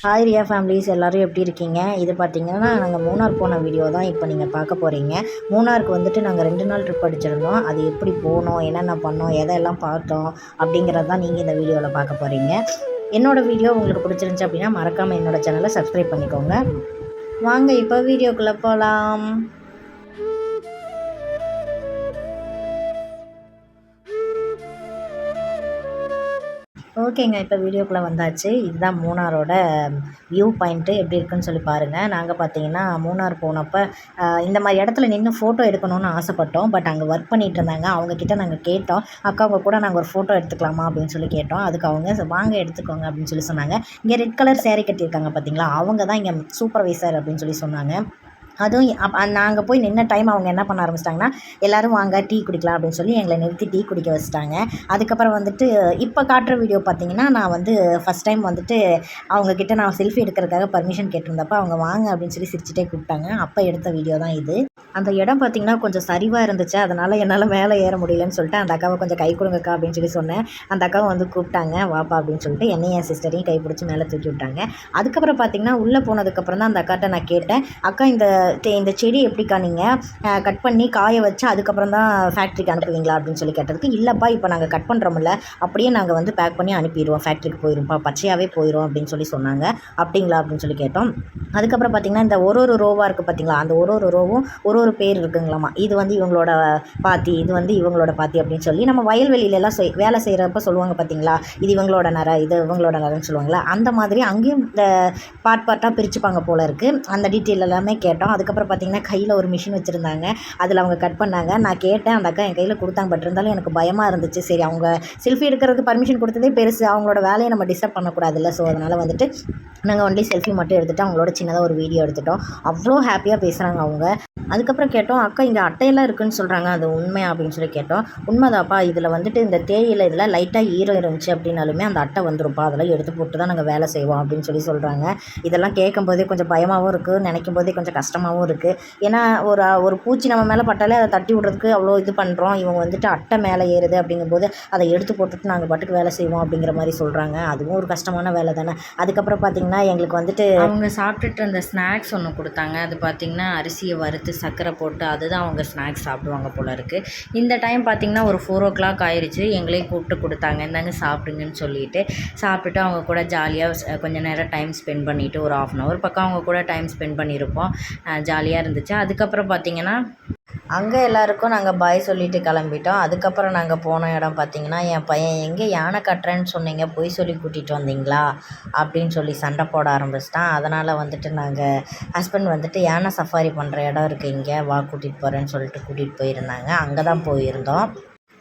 Hi Riya families எல்லோரும் எப்படி இருக்கீங்க? இது பார்த்தீங்கன்னா நாங்கள் மூணார் போன வீடியோ தான் இப்போ நீங்கள் பார்க்க போகிறீங்க மூணாருக்கு வந்துட்டு நாங்கள் ரெண்டு நாள் ட்ரிப் அடிச்சிருந்தோம். அது எப்படி போனோம் என்னென்ன பண்ணோம் எதெல்லாம் பார்த்தோம் அப்படிங்கிறது தான் நீங்கள் இந்த வீடியோவில் பார்க்க போகிறீங்க என்னோடய வீடியோ உங்களுக்கு பிடிச்சிருந்துச்சி அப்படின்னா மறக்காமல் என்னோடய சேனலை சப்ஸ்கிரைப் பண்ணிக்கோங்க. வாங்க இப்போ வீடியோக்குள்ளே போகலாம் ஓகேங்க இப்போ வீடியோக்குள்ளே வந்தாச்சு. இதுதான் மூணாரோட வியூ பாயிண்ட்டு எப்படி இருக்குன்னு சொல்லி பாருங்கள் நாங்கள் பார்த்தீங்கன்னா மூணார் போனப்போ இந்த மாதிரி இடத்துல நின்று ஃபோட்டோ எடுக்கணும்னு ஆசைப்பட்டோம். பட் அங்கே ஒர்க் பண்ணிகிட்டு இருந்தாங்க. அவங்கக்கிட்ட நாங்கள் கேட்டோம். அக்காவை கூட நாங்கள் ஒரு ஃபோட்டோ எடுத்துக்கலாமா அப்படின்னு சொல்லி கேட்டோம். அதுக்கு அவங்க வாங்க எடுத்துக்கோங்க அப்படின்னு சொல்லி சொன்னாங்க. இங்கே ரெட் கலர் சேரீ கட்டியிருக்காங்க பார்த்தீங்களா அவங்க தான் இங்கே சூப்பர்வைசர் அப்படின்னு சொல்லி சொன்னாங்க. அதுவும் அப் நாங்கள் போய் நின்ன டைம் அவங்க என்ன பண்ண ஆரம்பிச்சிட்டாங்கன்னா எல்லாரும் வாங்க டீ குடிக்கலாம் அப்படின்னு சொல்லி எங்களை நிறுத்தி டீ குடிக்க வச்சுட்டாங்க. அதுக்கப்புறம் வந்துட்டு இப்போ காட்டுற வீடியோ பார்த்தீங்கன்னா நான் வந்து ஃபஸ்ட் டைம் வந்துட்டு அவங்கக்கிட்ட நான் செல்ஃபி எடுக்கிறதுக்காக பர்மிஷன் கேட்டிருந்தப்ப அவங்க வாங்க அப்படின்னு சொல்லி சிரிச்சிட்டே கூப்பிட்டாங்க. அப்போ எடுத்த வீடியோ தான் இது. அந்த இடம் பார்த்தீங்கன்னா கொஞ்சம் சரிவாக இருந்துச்சு. அதனால் என்னால் மேலே ஏற முடியலன்னு சொல்லிட்டு அந்த அக்காவை கொஞ்சம் கை கொடுங்கக்கா அப்படின்னு சொல்லி சொன்னேன். அந்த அக்காவை வந்து கூப்பிட்டாங்க வாப்பா அப்படின்னு சொல்லிட்டு என்னையும் என் சிஸ்டரையும் கை பிடிச்சி மேலே தூக்கி விட்டாங்க. அதுக்கப்புறம் பார்த்தீங்கன்னா உள்ளே போனதுக்கப்புறம் தான் அந்த அக்காட்ட நான் கேட்டேன். அக்கா இந்த இந்த செடி எப்படிக்கா நீங்கள் கட் பண்ணி காய வச்சு அதுக்கப்புறம் தான் ஃபேக்ட்ரிக்கு அனுப்புவீங்களா அப்படின்னு சொல்லி கேட்டதுக்கு இல்லைப்பா இப்போ நாங்கள் கட் பண்ணுறோம்ல அப்படியே நாங்கள் வந்து பேக் பண்ணி அனுப்பிடுவோம் ஃபேக்ட்ரிக்கு போயிருப்பா பச்சையாகவே போயிடும் அப்படின்னு சொல்லி சொன்னாங்க. அப்படிங்களா அப்படின்னு சொல்லி கேட்டோம். அதுக்கப்புறம் பார்த்திங்கன்னா இந்த ஒரு ஒரு ரோவாக இருக்குது பார்த்தீங்களா அந்த ஒரு ஒரு ரோவும் ஒரு ஒரு பேர் இருக்குங்களாமா இது வந்து இவங்களோட பாத்தி இது வந்து இவங்களோட பாத்தி அப்படின்னு சொல்லி நம்ம வயல்வெளியிலலாம் செய் வேலை செய்கிறப்ப சொல்லுவாங்க பார்த்தீங்களா இது இவங்களோட நர இது இவங்களோட நரன்னு சொல்லுவாங்களா அந்த மாதிரி அங்கேயும் இந்த பார்ட் பார்ட்டாக பிரிச்சுப்பாங்க போல இருக்குது அந்த டீட்டெயில் எல்லாமே கேட்டோம். அதுக்கப்புறம் பார்த்தீங்கன்னா கையில் ஒரு மிஷின் வச்சுருந்தாங்க. அதில் அவங்க கட் பண்ணாங்க. நான் கேட்டேன் அந்த அக்கா என் கையில் கொடுத்தாங்க. பட் இருந்தாலும் எனக்கு பயமாக இருந்துச்சு. சரி அவங்க செல்ஃபி எடுக்கிறதுக்கு பர்மிஷன் கொடுத்ததே பெருசு. அவங்களோட வேலையை நம்ம டிஸ்டர்ப் பண்ணக்கூடாதுல்ல. ஸோ அதனால் வந்துட்டு நாங்கள் ஒன்லி செல்ஃபி மட்டும் எடுத்துகிட்டு அவங்களோட சின்னதாக ஒரு வீடியோ எடுத்துட்டோம். அவ்வளோ ஹாப்பியாக பேசுகிறாங்க அவங்க. அதுக்கப்புறம் கேட்டோம் அக்கா இங்கே அட்டையெல்லாம் இருக்குன்னு சொல்கிறாங்க அது உண்மையா அப்படின்னு சொல்லி கேட்டோம். உண்மைதாப்பா. இதில் வந்துட்டு இந்த தேயிலை இதில் லைட்டாக ஈரம் இருந்துச்சு அப்படின்னாலுமே அந்த அட்டை வந்துரும்ப்பா. அதெல்லாம் எடுத்து போட்டு தான் நாங்கள் வேலை செய்வோம் அப்படின்னு சொல்லி சொல்கிறாங்க இதெல்லாம் கேட்கும்போதே கொஞ்சம் பயமாகவும் இருக்குது நினைக்கும் போதே கொஞ்சம் கஷ்டமாக கஷ்டமாகவும் இருக்குது ஏன்னா ஒரு ஒரு பூச்சி நம்ம மேலே பட்டாலே அதை தட்டி விடுறதுக்கு அவ்வளோ இது பண்ணுறோம் இவங்க வந்துட்டு அட்டை மேலே ஏறுது அப்படிங்கும்போது அதை எடுத்து போட்டுட்டு நாங்கள் பாட்டுக்கு வேலை செய்வோம் அப்படிங்கிற மாதிரி சொல்கிறாங்க அதுவும் ஒரு கஷ்டமான வேலை தானே. அதுக்கப்புறம் பார்த்திங்கன்னா எங்களுக்கு வந்துட்டு அவங்க சாப்பிட்டுட்டு இருந்த ஸ்நாக்ஸ் ஒன்று கொடுத்தாங்க. அது பார்த்திங்கன்னா அரிசியை வறுத்து சர்க்கரை போட்டு அதுதான் அவங்க ஸ்நாக்ஸ் சாப்பிடுவாங்க போல இருக்குது இந்த டைம் பார்த்திங்கன்னா ஒரு ஃபோர் ஓ கிளாக் ஆயிடுச்சு எங்களையும் கூப்பிட்டு கொடுத்தாங்க. இந்தாங்க சாப்பிடுங்கன்னு சொல்லிட்டு சாப்பிட்டுட்டு அவங்க கூட ஜாலியாக கொஞ்ச நேரம் டைம் ஸ்பெண்ட் பண்ணிவிட்டு ஒரு ஆஃப் அன் ஹவர் பக்கம் அவங்க கூட டைம் ஸ்பெண்ட் பண்ணியிருப்போம். ஜாலியாக இருந்துச்சு. அதுக்கப்புறம் பார்த்திங்கன்னா அங்கே எல்லாருக்கும் நாங்கள் பாய் சொல்லிட்டு கிளம்பிட்டோம். அதுக்கப்புறம் நாங்கள் போன இடம் பார்த்தீங்கன்னா என் பையன் எங்கே யானை கட்டுறேன்னு சொன்னீங்க பொய் சொல்லி கூட்டிகிட்டு வந்தீங்களா? அப்படின்னு சொல்லி சண்டை போட ஆரம்பிச்சிட்டான். அதனால் வந்துட்டு நாங்கள் ஹஸ்பண்ட் வந்துட்டு யானை சஃபாரி பண்ணுற இடம் இருக்குது இங்கே வா கூட்டிகிட்டு போகிறேன்னு சொல்லிட்டு கூட்டிகிட்டு போயிருந்தாங்க. அங்கே தான் போயிருந்தோம்.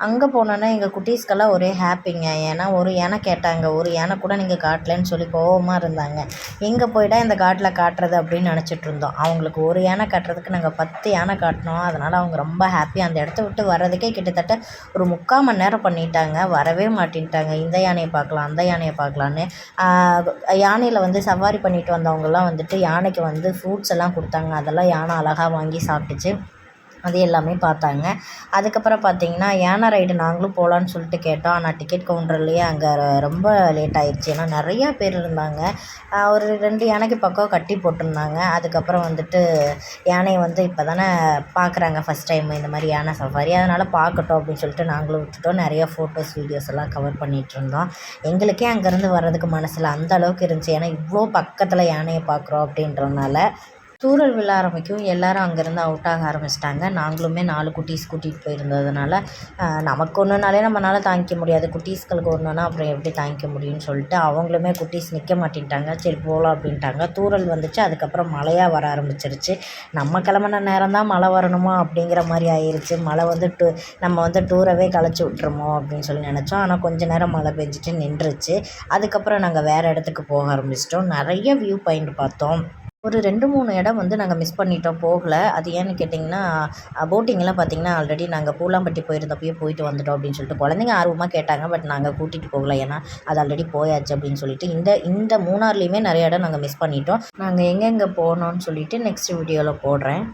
அங்கே போனோன்னே எங்கள் குட்டீஸ்க்கெல்லாம் ஒரே ஹாப்பிங்க. ஏன்னா ஒரு யானை கேட்டாங்க ஒரு யானை கூட நீங்கள் காட்டலன்னு சொல்லி கோவமாக இருந்தாங்க. எங்கே போயிட்டா இந்த காட்டில் காட்டுறது அப்படின்னு நினச்சிட்டு இருந்தோம். அவங்களுக்கு ஒரு யானை காட்டுறதுக்கு நாங்கள் பத்து யானை காட்டினோம். அதனால் அவங்க ரொம்ப ஹாப்பி. அந்த இடத்த விட்டு வர்றதுக்கே கிட்டத்தட்ட ஒரு முக்கால் மணி நேரம் பண்ணிட்டாங்க. வரவே மாட்டேன்ட்டாங்க. இந்த யானையை பார்க்கலாம் அந்த யானையை பார்க்கலான்னு. யானையில் வந்து சவாரி பண்ணிட்டு வந்தவங்கலாம் வந்துட்டு யானைக்கு வந்து ஃப்ரூட்ஸ் எல்லாம் கொடுத்தாங்க. அதெல்லாம் யானை அழகாக வாங்கி சாப்பிட்டுச்சு. அது எல்லாமே பார்த்தாங்க. அதுக்கப்புறம் பார்த்தீங்கன்னா யானை ரைடு நாங்களும் போகலான்னு சொல்லிட்டு கேட்டோம். ஆனால் டிக்கெட் கவுண்டர்லேயே அங்கே ரொம்ப லேட் ஆயிடுச்சு. ஏன்னா நிறையா பேர் இருந்தாங்க. ஒரு ரெண்டு யானைக்கு பக்கம் கட்டி போட்டிருந்தாங்க. அதுக்கப்புறம் வந்துட்டு யானையை வந்து இப்போ தானே பார்க்குறாங்க ஃபஸ்ட் டைம் இந்த மாதிரி யானை சஃபாரி அதனால் பார்க்கட்டும் அப்படின்னு சொல்லிட்டு நாங்களும் விட்டுட்டோம். நிறைய ஃபோட்டோஸ் வீடியோஸ் எல்லாம் கவர் பண்ணிகிட்டு இருந்தோம். எங்களுக்கே அங்கேருந்து வர்றதுக்கு மனசில் அந்த அளவுக்கு இருந்துச்சு. ஏன்னா இவ்வளோ பக்கத்தில் யானையை பார்க்குறோம் அப்படின்றனால தூரல் விழ ஆரம்பிக்கும். எல்லாரும் அங்கேருந்து அவுட் ஆக ஆரம்பிச்சிட்டாங்க. நாங்களுமே நாலு குட்டீஸ் கூட்டிகிட்டு போயிருந்ததுனால நமக்கு ஒன்றுனாலே நம்மளால் தாங்கிக்க முடியாது. குட்டீஸ்களுக்கு ஒன்றுனா அப்புறம் எப்படி தாங்கிக்க முடியும்னு சொல்லிட்டு அவங்களுமே குட்டீஸ் நிற்க மாட்டேன்ட்டாங்க. சரி போகலாம் அப்படின்ட்டாங்க. தூரல் வந்துச்சு. அதுக்கப்புறம் மழையாக வர ஆரம்பிச்சிருச்சு. நம்ம கிளம்புன நேரம் தான் மழை வரணுமா அப்படிங்கிற மாதிரி ஆயிடுச்சு மழை வந்து டூ நம்ம வந்து டூரவே களைச்சி விட்டுருமோ அப்படின்னு சொல்லி நினச்சோம். ஆனால் கொஞ்ச நேரம் மழை பெஞ்சிட்டு நின்றுச்சு. அதுக்கப்புறம் நாங்கள் வேறு இடத்துக்கு போக ஆரம்பிச்சிட்டோம். நிறைய வியூ பாயிண்ட் பார்த்தோம். ஒரு ரெண்டு மூணு இடம் வந்து நாங்கள் மிஸ் பண்ணிட்டோம் போகல. அது ஏன்னு கேட்டிங்கன்னா போட்டிங்கெல்லாம் பார்த்திங்கன்னா ஆல்ரெடி நாங்கள் பூலாம்பட்டி போயிருந்தப்பயே போயிட்டு வந்துட்டோம் அப்படின்னு சொல்லிட்டு குழந்தைங்க ஆர்வமாக கேட்டாங்க. பட் நாங்கள் கூட்டிகிட்டு போகல. ஏன்னா அது ஆல்ரெடி போயாச்சு அப்படின்னு சொல்லிட்டு இந்த இந்த மூணார்லேயுமே நிறைய இடம் நாங்கள் மிஸ் பண்ணிட்டோம். நாங்கள் எங்கெங்கே போனோம்னு சொல்லிட்டு நெக்ஸ்ட் வீடியோவில் போடுறேன்.